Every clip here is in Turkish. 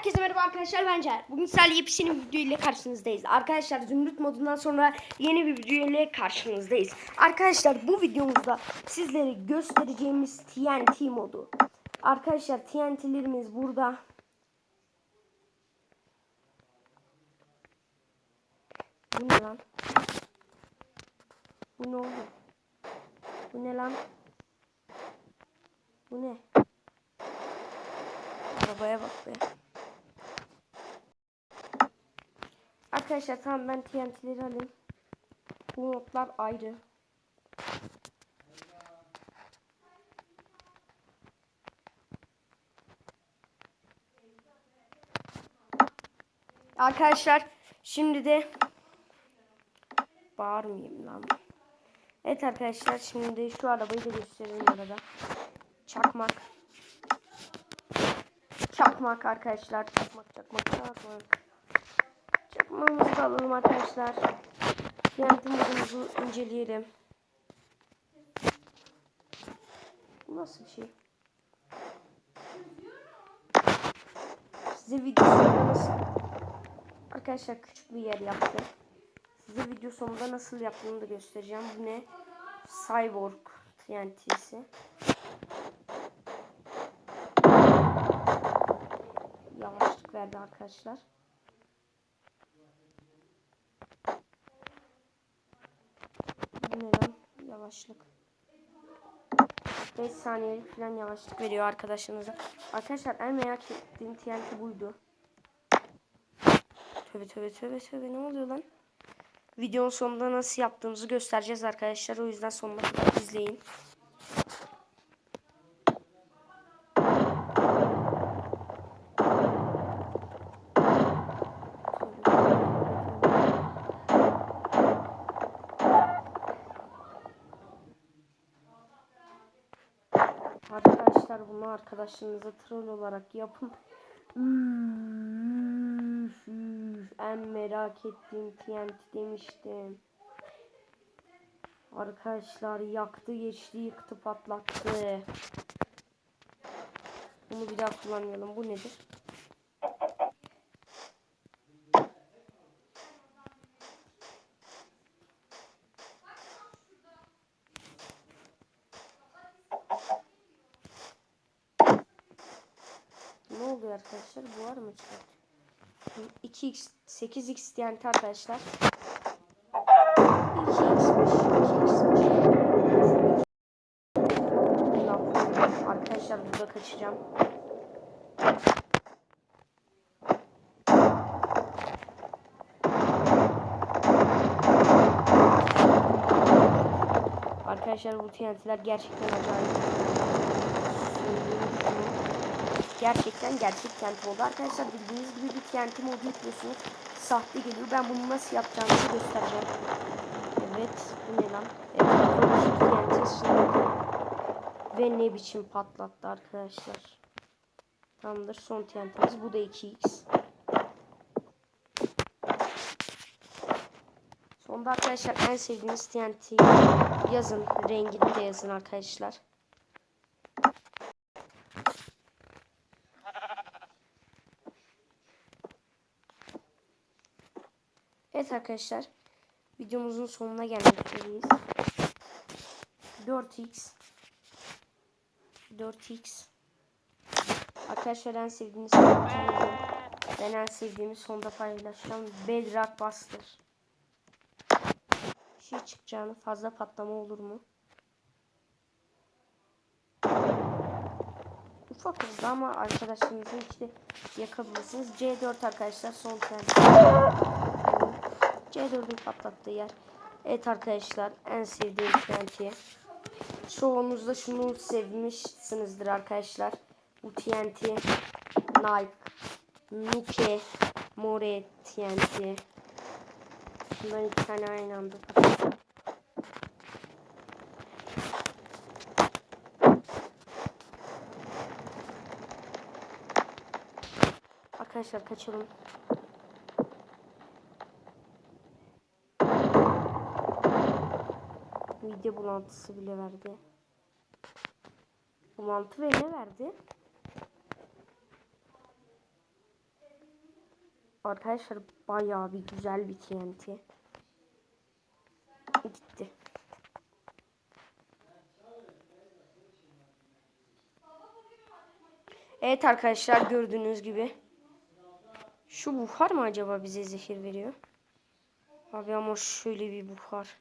Herkese merhaba arkadaşlar ben Cer. Bugün sizlerle yepyeni bir video ile karşınızdayız. Arkadaşlar Zümrüt modundan sonra yeni bir video ile karşınızdayız. Arkadaşlar bu videomuzda sizlere göstereceğimiz TNT modu. Arkadaşlar TNT'lerimiz burada. Bu ne lan? Bu ne oldu? Bu ne lan? Bu ne? Arabaya bak be. Arkadaşlar tamam ben TNT'leri alayım. Bu modlar ayrı. Arkadaşlar şimdi de bağırmayayım lan. Evet arkadaşlar şimdi şu arabayı da gösterelim arada. Çakmak. Çakmak arkadaşlar. Çakmak çakmak çakmak. Çakmağımızı da alalım arkadaşlar. TNT modumuzu inceleyelim. Bu nasıl bir şey? Size video sonunda nasıl... Arkadaşlar küçük bir yer yaptım. Size video sonunda nasıl yaptığımı da göstereceğim. Bu ne? Cyborg TNT'si. Yavaşlık verdi arkadaşlar. Bu ne lan? Yavaşlık. 5 saniyelik falan yavaşlık veriyor arkadaşınıza. Arkadaşlar en merak ettiğim TNT buydu. Tövbe tövbe tövbe tövbe ne oluyor lan? Videonun sonunda nasıl yaptığımızı göstereceğiz arkadaşlar. O yüzden sonuna kadar izleyin. Arkadaşlar bunu arkadaşlarınıza troll olarak yapın. Üf, üf, en merak ettiğim TNT demiştim. Arkadaşlar yaktı geçti yıktı patlattı. Bunu bir daha kullanmayalım. Bu nedir? Ne oluyor arkadaşlar? Bu var mı çıkartıyor? 2x 8x TNT arkadaşlar. 2x'miş. 2x'miş. Arkadaşlar burada kaçacağım. Arkadaşlar bu TNT'ler gerçekten acayip. Söyleyeyim şunu. Gerçekten gerçek TNT oldu. Arkadaşlar bildiğiniz gibi bir TNT modu yüklüyorsunuz. Sahte geliyor. Ben bunu nasıl yapacağımızı göstereceğim. Evet. Bu ne lan? Evet. Ve ne biçim patlattı arkadaşlar. Tamamdır. Son TNT'miz. Bu da 2x. Sonda arkadaşlar en sevdiğiniz TNT yazın. Rengini de yazın arkadaşlar. Evet arkadaşlar. Videomuzun sonuna gelmek üzereyiz. 4x 4x Arkadaşlar en sevdiğiniz ben en sevdiğimi sonda paylaşacağım. Bedrock Buster. Şey çıkacağını fazla patlama olur mu? Ufak oldu ama arkadaşlarınızın işte yakabilirsiniz. C4 arkadaşlar son TNT. C4'ün patlattığı yer. Evet arkadaşlar en sevdiğim TNT. Çoğunuz da şunu sevmişsinizdir arkadaşlar. Bu TNT Nike Nuke More TNT. Bundan iki tane aynı anda. Arkadaşlar kaçalım. Video bulantısı bile verdi. Bulantı ve ne verdi? Arkadaşlar bayağı bir güzel bir TNT. Gitti. Evet arkadaşlar gördüğünüz gibi. Şu buhar mı acaba bize zehir veriyor? Abi ama şöyle bir buhar.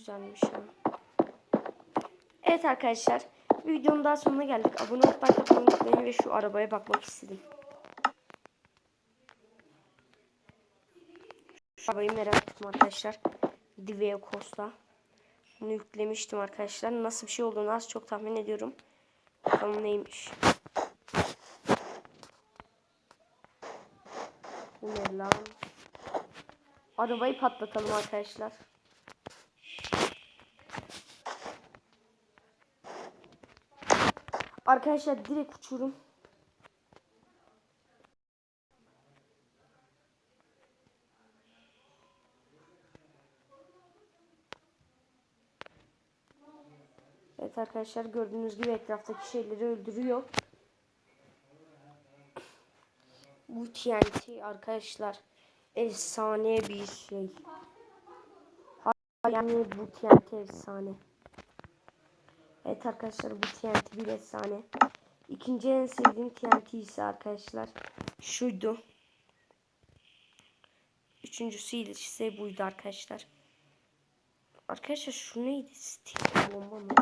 Güzelmiş ha. Evet arkadaşlar. Bir videonun daha sonuna geldik. Abone olup like atmayı unutmayın ve şu arabaya bakmak istedim. Şu arabayı merak ettim arkadaşlar. Diveo Costa. Bunu yüklemiştim arkadaşlar. Nasıl bir şey olduğunu az çok tahmin ediyorum. Bakalım neymiş. Bu ne lan? Arabayı patlatalım arkadaşlar. Arkadaşlar direkt uçurum. Evet arkadaşlar gördüğünüz gibi etraftaki şeyleri öldürüyor. Bu TNT arkadaşlar efsane bir şey. Yani bu TNT efsane. Evet arkadaşlar bu TNT bir efsane. İkinci en sevdiğim TNT ise arkadaşlar şuydu. Üçüncüsü ise buydu arkadaşlar. Arkadaşlar şu neydi? Stil bomba mı?